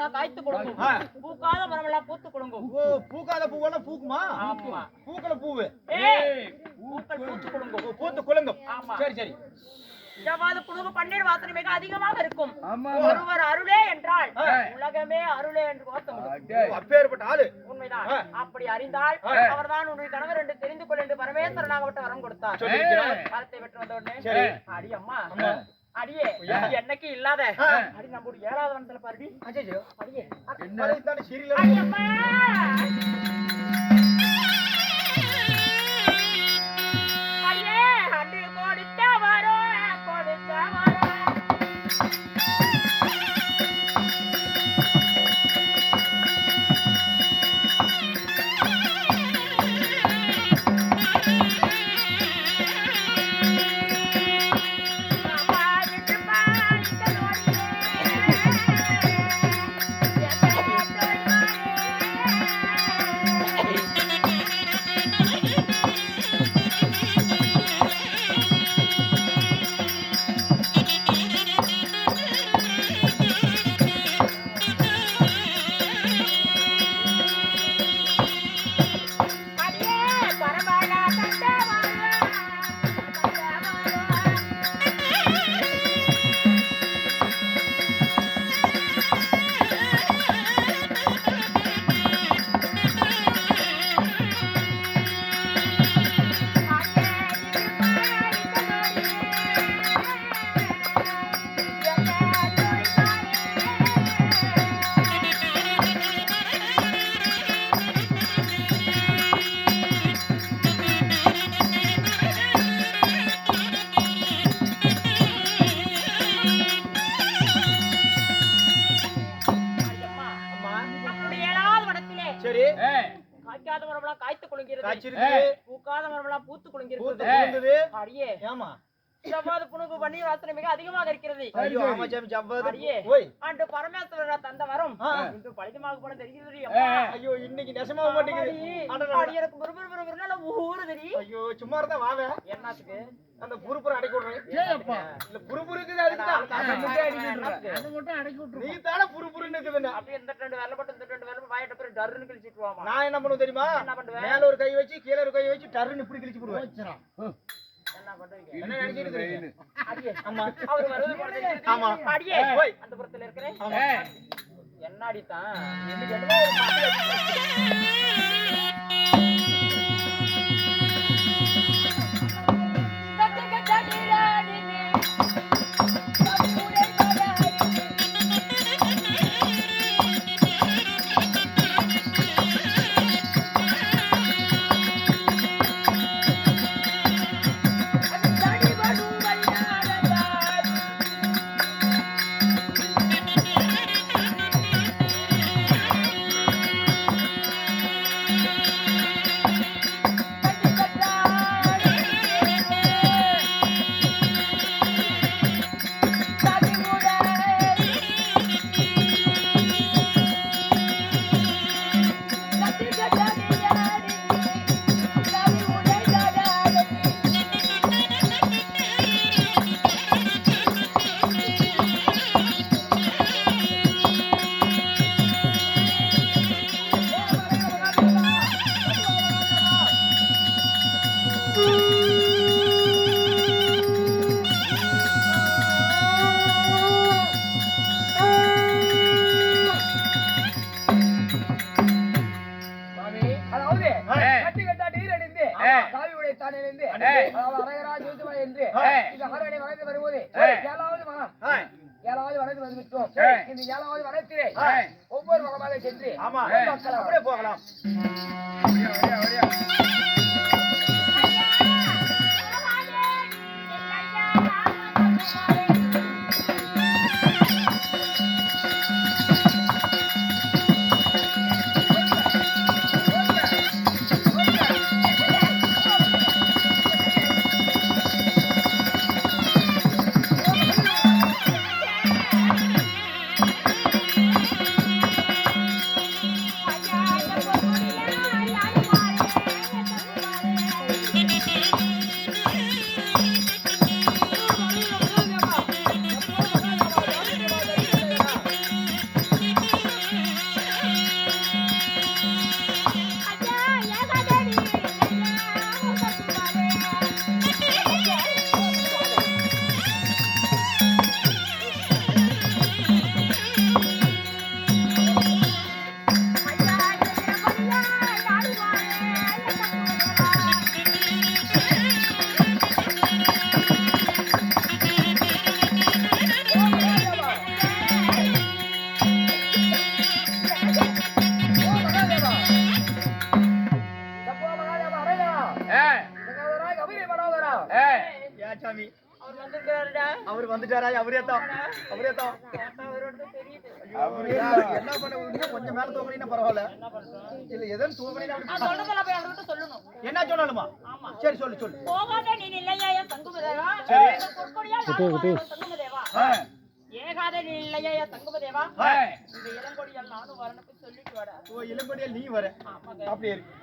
மரமெல்லாம் காய்த்து கொடுக்கும். பூக்காத மரமெல்லாம் பூத்து கொடுக்கும். ஓ பூக்காத பூவெல்லாம் பூக்குமா? ஆமா. பூக்கள பூவு. ஏய் பூக்கள் பூத்து கொடுக்கும். பூத்து குலுங்கும். சரி சரி. ஜவாது புழுகு பன்னீர் வாசனை மிக அதிகமாக இருக்கும். ஒருவர் அருளே என்றால். உலகமே அருளே என்று அப்பேற்பட்ட ஆளு. உண்மைதான். அப்படி அறிந்தால். அவர்தான் உன்னுடைய கணவர் என்று தெரிந்து கொள் என்று பரமேஸ்வரனாகப்பட்ட வரம் கொடுத்தார். காலத்தை பெற்று வந்த உடனே. அடி அம்மா அம்மா. அடியே என்னைக்கு இல்லாத. அடி நம்முடைய ஏழாவது வனத்துல பாருடி. அச்சச்சோ. அடியே. அடியே சரி காய்க்காத மரமெல்லாம் காய்த்து குலுங்கிறது காய்ச்சிருக்கு பூக்காத மரமெல்லாம் பூத்து பூத்து குலுங்கிறது குலுங்குது. அடியே. ஏமா செவ்வாது புணுகு பன்னீர் வாசனை மிக அதிகமாக இருக்கிறது. ஐயோ ஆமா சாமி ஜவ்வாது. அடியே. ஓய். அன்று பரமேஸ்வரர் தந்த வரம். இன்று பலிதமாக போன தெரிகிறது ஐயோ இன்னைக்கு நெசமாக மாட்டேங்குது. அடி எனக்கு முறுமுறுமுறுமுறுனால ஊறுதடி. ஐயோ சும்மா இருந்தா வாவே என்னத்துக்கு? அந்த புறுப்புற அடக்கி விடுறேன். ஏய்ப்பா. இல்ல புறுபுறுக்குது அதுக்குதான் அதை மட்டும் அடிக்க விட்டுறேன். என்னத்துக்கு? அதை மட்டும் அடக்கி விட்டுரு. நீ தானே புறுபுறுன்னு இருக்குதுன்னு அப்படியே இந்த ரெண்டு வேலை மட்டும் இந்த ரெண்டு வேலை டர்னு கிழிச்சிட்டுவாமா நான் என்ன பண்ணுவேன் தெரியுமா? என்ன பண்ணுவேன்? மேல ஒரு கை வச்சு கீழே ஒரு கை வச்சு டர்ன்னு இப்படி கிழிச்சு போடுவேன். என்ன பண்ணுவீங்க என்ன நினைச்சிட்டு இருக்கீங்க? அடியே. ஆமா. அவர் வருவது. ஆமா. அடியே. ஓய். அந்த புறத்துல இருக்கிறேன். ஆமா. என்னடி தான்? தானே. அதாவது அரகரா என்று. இந்த ஆரணி வளர்ந்து ஏய். ஏழாவது மனம். ஏழாவது வளர்ந்து வந்துவிட்டோம். இந்த ஏழாவது வனத்திலே. ஒவ்வொரு வகமாக சென்று. அப்படியே போகலாம் அவர் வந்துட்டாரா? அவரே தான். அவரே தான். என்ன பண்ண கொஞ்சம் மேல தூக்குனீங்கன்னா பரவாயில்ல. இல்ல அவர்கிட்ட சொல்லணும். என்ன ஆமா. சரி சொல்லு சொல்லு. போகாத நீ சரி. ஏகாத இல்லையா. இந்த இளங்கொடியால் நானும் சொல்லிட்டு வாடா. ஓ இளம்படியா நீ வர. அப்படியே இருக்கு.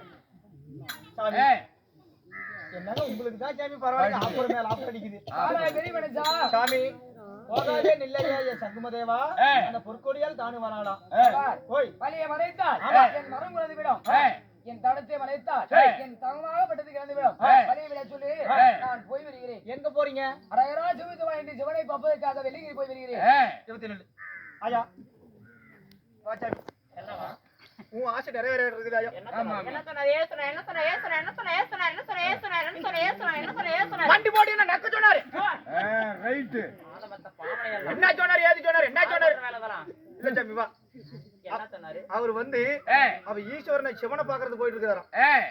என்னங்க உங்களுக்கு தான் சாமி பரவாயில்ல அப்புறம் மேல ஆஃப் அடிக்குது பெரிய மனுஷா சாமி. போகாதே நில்லையா என் சங்குமதேவா. அந்த பொற்கொடியால் தானு வராளாம் வலிய வளைத்தால் ஆமா. என் மரம் குறைந்து விடும். என் தடத்தை வளைத்தால். என் தகமாகப்பட்டது கிடந்து விடும். வலிய விட சொல்லி. நான் போய் வருகிறேன் எங்க போறீங்க? அரையரா சிவத்துவா என்று சிவனை பார்ப்பதற்காக வெள்ளிங்கிரி போய் வருகிறேன். இருபத்தி நாலு ஐயா உன் ஆசை நிறைவேற இருக்குது ஐயா. என்ன ஆமா, சொன்ன? ஆமா. என்ன சொன்ன? ஏ சொன்ன? என்ன சொன்ன? ஏ சொன்ன? என்ன சொன்ன? ஏ சொன்ன? என்ன சொன்ன? ஏ சொன்ன? என்ன சொன்ன? ஏ சொன்ன? என்ன சொன்ன? ஏ சொன்ன? வண்டி போட்டு என்ன நக்க சொன்னாரு? ரைட்டு. என்ன சொன்னாரு? ஏது சொன்னாரு? என்ன சொன்னாரு? இல்ல சாமி வா. என்ன சொன்னாரு? அவர் வந்து அவ ஈஸ்வரனை சிவனை பாக்குறது போயிட்டு இருக்காராம். ஏய்.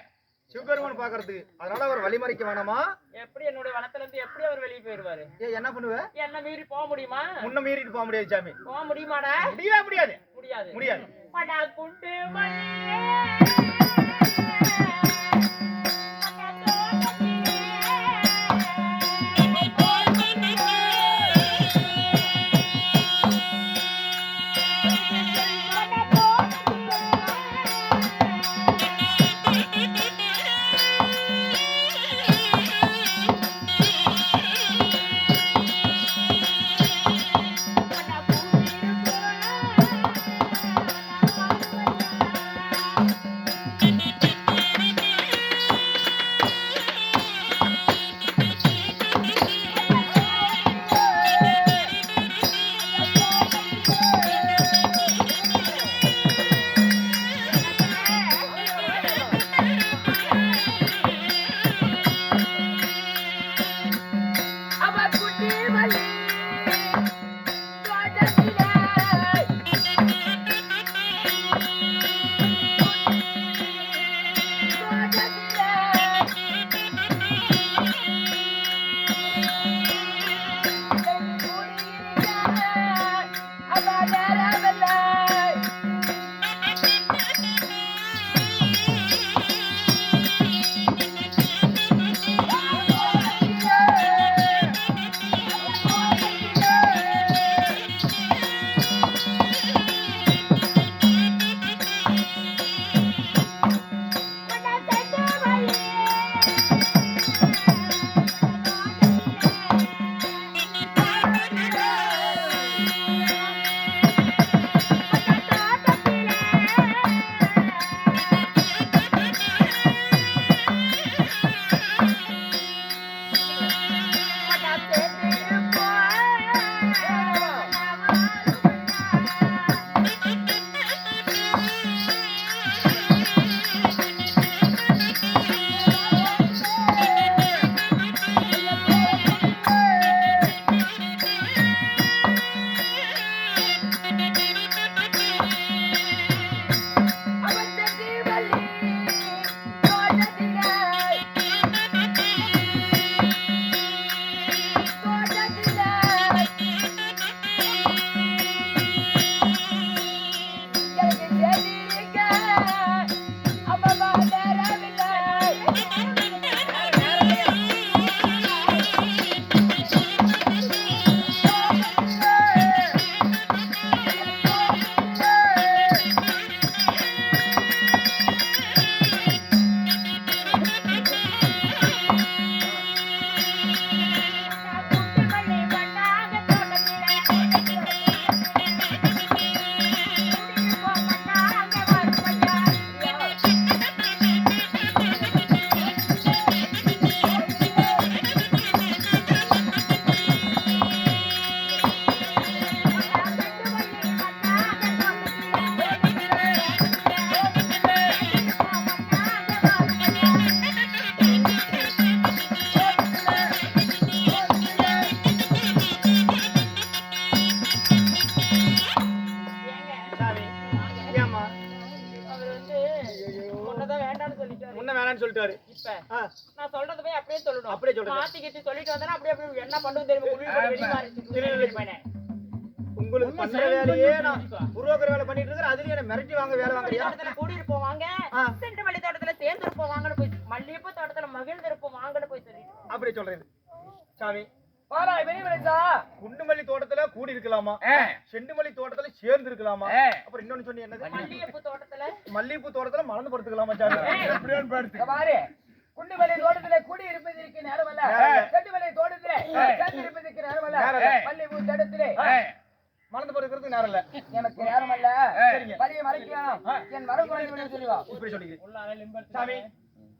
சிவபெருமான் பாக்குறதுக்கு அதனால அவர் வழிமறைக்க வேணாமா? எப்படி என்னுடைய வனத்துல இருந்து எப்படி அவர் வெளியே போயிருவாரு ஏ என்ன பண்ணுவ? என்ன மீறி போக முடியுமா? முன்ன மீறிட்டு போக முடியாது சாமி. போக முடியுமாடா? முடியவே முடியாது. முடியாது. முடியாது. அப்படியே சொல்லணும். அப்படியே சொல்லுங்க. மாத்தி கிட்டி சொல்லிட்டு வந்தா அப்படியே அப்படியே என்ன பண்ணுவது தெரியுமா? குளிர் போட்டு வெளிய மாறிச்சு உங்களுக்கு பண்ற வேலையே நான் புரோக்கர் வேலை பண்ணிட்டு இருக்கிறேன். அதுலயும் என்ன மிரட்டி வாங்க வேலை வாங்குறியா? தோட்டத்துல கூடியிருப்போம் வாங்க. ஆ. செண்டுமல்லி தோட்டத்துல சேர்ந்திருப்போம் வாங்கன்னு போய் மல்லிகைப்பூ தோட்டத்துல மகிழ்ந்திருப்போம் வாங்கன்னு போய் சொல்லிட்டு அப்படி சொல்றேன். சாமி. பாராய் பெரிய மனுஷா குண்டுமல்லி தோட்டத்துல கூடி இருக்கலாமா? செண்டுமல்லி தோட்டத்துல சேர்ந்து இருக்கலாமா? அப்புறம் இன்னொன்னு சொன்னி என்னது? மல்லிகைப்பூ தோட்டத்துல மல்லிகைப்பூ தோட்டத்துல மலர்ந்து படுத்துக்கலாமா சாமி? எப்படியான்னு பாரு. குண்டுமலை தோட்டத்திலே குடி இருப்பதற்கு நேரமல்ல செண்டுமலை தோட்டத்திலே இருப்பதற்கு நேரமல்ல. நேரம். பள்ளிப்பூ தடத்திலே மலர்ந்து படுக்கிறதுக்கு நேரம் இல்ல எனக்கு நேரமல்ல. சரிங்க. பள்ளியை மறைக்க வேணாம் என் வர குறைந்து சொல்லி வா இப்படி சொல்லிக்கிறேன். சாமி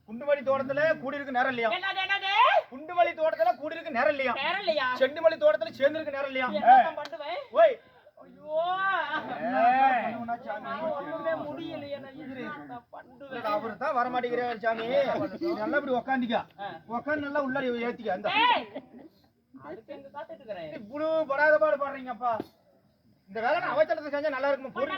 குண்டுமல்லி தோட்டத்துல கூடி இருக்கு நேரம் இல்லையா என்னது என்னது? குண்டுமல்லி தோட்டத்துல கூடி இருக்கு நேரம் இல்லையா நேரம் இல்லையா செண்டுமல்லி தோட்டத்துல சேர்ந்து இருக்கு நேரம் இல்லையா ஓய். ஐயோ. ஒண்ணுமே முடியலையே அவரு தான் வர மாட்டேங்கிறாரு சாமி. நல்லா இப்படி உக்காண்டிக்கா உக்காந்து நல்லா உள்ள ஏத்திக்க அந்த இவ்வளவு படாத பாடு பாடுறீங்கப்பா. இந்த வேலை நான் அவசரத்தை செஞ்சா நல்லா இருக்குமா பொருள்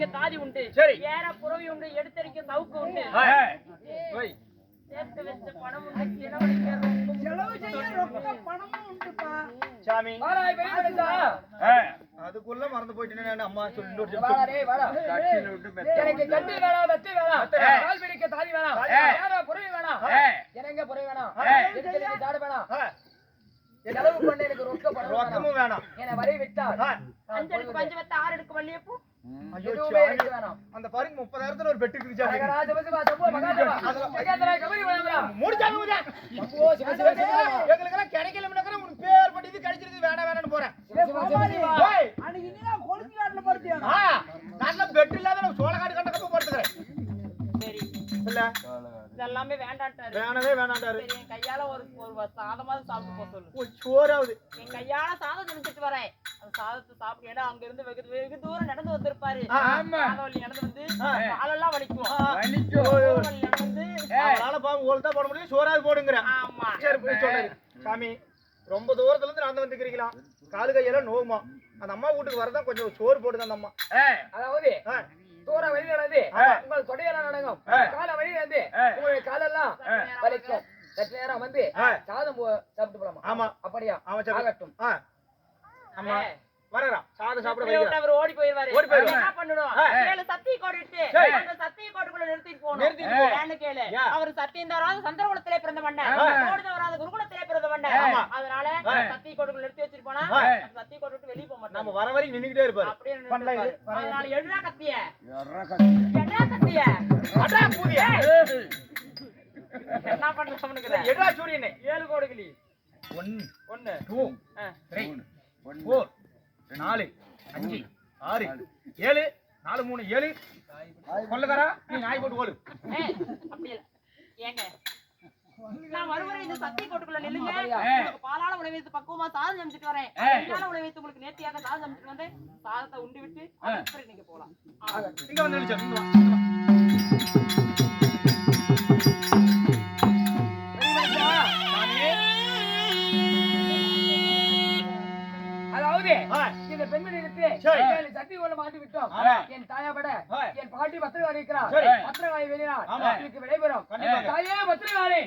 பிடிக்க தாதி உண்டு. சரி. ஏற புறவி உண்டு எடுத்தறிக்க சவுக்கு உண்டு. சேர்த்து வச்ச பணம் உண்டு செலவழிக்க ரொம்ப சாமி. பாராய் பெரிய மனுஷா அதுக்குள்ள மறந்து போயிட்டேன்னு அம்மா சொல்லிட்டு எனக்கு கட்டி வேணாம் வெட்டி வேணாம். கால் பிடிக்க தாலி வேணாம். யாரோ புறவி வேணாம். எனக்கு புறவி வேணாம். எனக்கு தாடு வேணாம். செலவு பண்ண எனக்கு ரொக்க பணம் வேணாம். ரொக்கமும் வேணாம். என்னை வழி விட்டால் ஆ, அஞ்சலுக்கு பஞ்சு வத்த ஆறு எடுக்க மல்லிகைப்பூ அந்த பாருங்க முப்பதாயிரத்துல ஒரு பெட்டு கிடைக்கலமுன்னாக்கிற உனக்கு பேர் பட்டி இது கிடைச்சிருக்கு வேணாம் வேணாம்னு போறேன். சிவ சிவ சிவ சிவ ஓய். ஆ, நாட்டுல பெட் இல்லாத நான் சோளக்காடு கண்ட கப்ப போட்டுக்கிறேன். சரி. இல்ல. இதெல்லாமே வேண்டான்ட்டாரு. வேணவே வேணாண்டாரு சரி என் கையால ஒரு ஒரு சாதமாவது சாப்பிட்டு போக சொல்லு. சோறாவது. என் கையால சாதம் செஞ்சுட்டு வரேன். அந்த சாதத்தை சாப்பிட்டு ஏன்னா அங்க இருந்து வெகு வெகு தூரம் நடந்து வந்திருப்பாரு. வலி நடந்து வந்து. காலெல்லாம் வலிக்கும். நடந்து வந்து அவனால பாவம் போட முடியும். சோறாவது போடுங்கிறேன். ஆமா. சரி போய் சொல்லுங்க சாமி ரொம்ப தூரத்துல இருந்து நடந்து வந்துக்கிறீங்களா காலு கையெல்லாம் நோவுமா? அந்த அம்மா வீட்டுக்கு வரதான் கொஞ்சம் சோறு போடுது அந்த அம்மா. அதாவது தூர வழி நடந்து. உங்கள் தொடையெல்லாம் நடங்கும் ஆ. கால வழி நடந்து. உங்களுடைய காலெல்லாம் வலிக்கும் சற்று நேரம் வந்து. சாதம் சாப்பிட்டு போலாமா ஆமா அப்படியா அவன் ஆகட்டும் ஆமா வரறா சாதம் சாப்பிட எப்படியோ வைக்கிறா அவர் ஓடி போயிருவாரு ஓடி போயிருவாரு. என்ன பண்ணணும். கேளு சத்திய கோடு இட்டு சரி. அந்த சத்திய கோட்டுக்குள்ள நிறுத்திட்டு போகணும் நிறுத்திட்டு போ. ஏன்னு கேளு? அவர் சத்தியம் தராத சந்திரகுலத்திலே பிறந்த ஆ. கோடு வராத குருகுலத்திலே பிறந்த ஆமா. அதனால. சத்திய கோட்டுக்குள்ள நிறுத்தி வச்சிட்டு போனா சத்திய விட்டு வெளிய நம்ம வர வரைக்கும் நின்னுக்கிட்டே இருப்பாரு. அப்படியே பண்ணல இது. அதனால எழுறா கத்திய. எழுறா கத்திய. அடா பூதியா என்ன பண்ண எடா சூரியனே. ஏழு கோடுகளி. ஒன் ஒண்ணு டூ ஆ. த்ரீ ஃபோர் நாலு அஞ்சு ஆறு ஏழு நாலு மூணு ஏழு. கொள்ளக்காரா நீ நாய் போட்டு ஓடு. ஏய், அப்படி இல்ல ஏங்க நான் வருவரை இந்த சத்திய கோட்டுக்குள்ள நில்லுங்க. பாலால உணவு வைத்து பக்குவமா சாதம் சமைச்சிட்டு வரேன். உணவு வைத்து உங்களுக்கு நேர்த்தியாக சாதம் சமைச்சிட்டு வந்து சாதத்தை உண்டு விட்டு அப்புறம் நீங்க போலாம் இங்க வந்து நில்லு இந்த பெண்மணி நிறுத்தி சரி. ஏழு சட்டி உள்ள மாட்டி விட்டோம். என் தாயாபட. என் பாட்டி பத்திரகாளி இருக்கிறார் சரி. பத்திரகாளி வெளியினார். இதுக்கு விடைபெறும். தாயே பத்திரகாளி.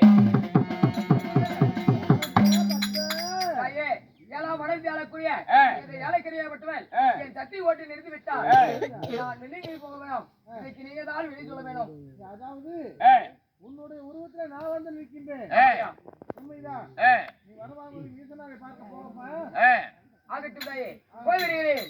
தாயே ஏழாம் மனைவி ஆளக்கூடிய இந்த ஏழைக்கரியாப்பட்டவன் என் சட்டி ஓட்டி நிறுத்தி விட்டார் நான் வெளியே போக வேணும். இன்னைக்கு நீங்க தான் வெளியே சொல்ல வேணும். அதாவது உன்னுடைய உருவத்துல நான் வந்து நிற்கின்றேன். உண்மைதான். நீ வரவாங்க ஈசனாரை பார்க்க போகப்பா. ஆகட்டும் தாயே. போய் வருகிறேன்.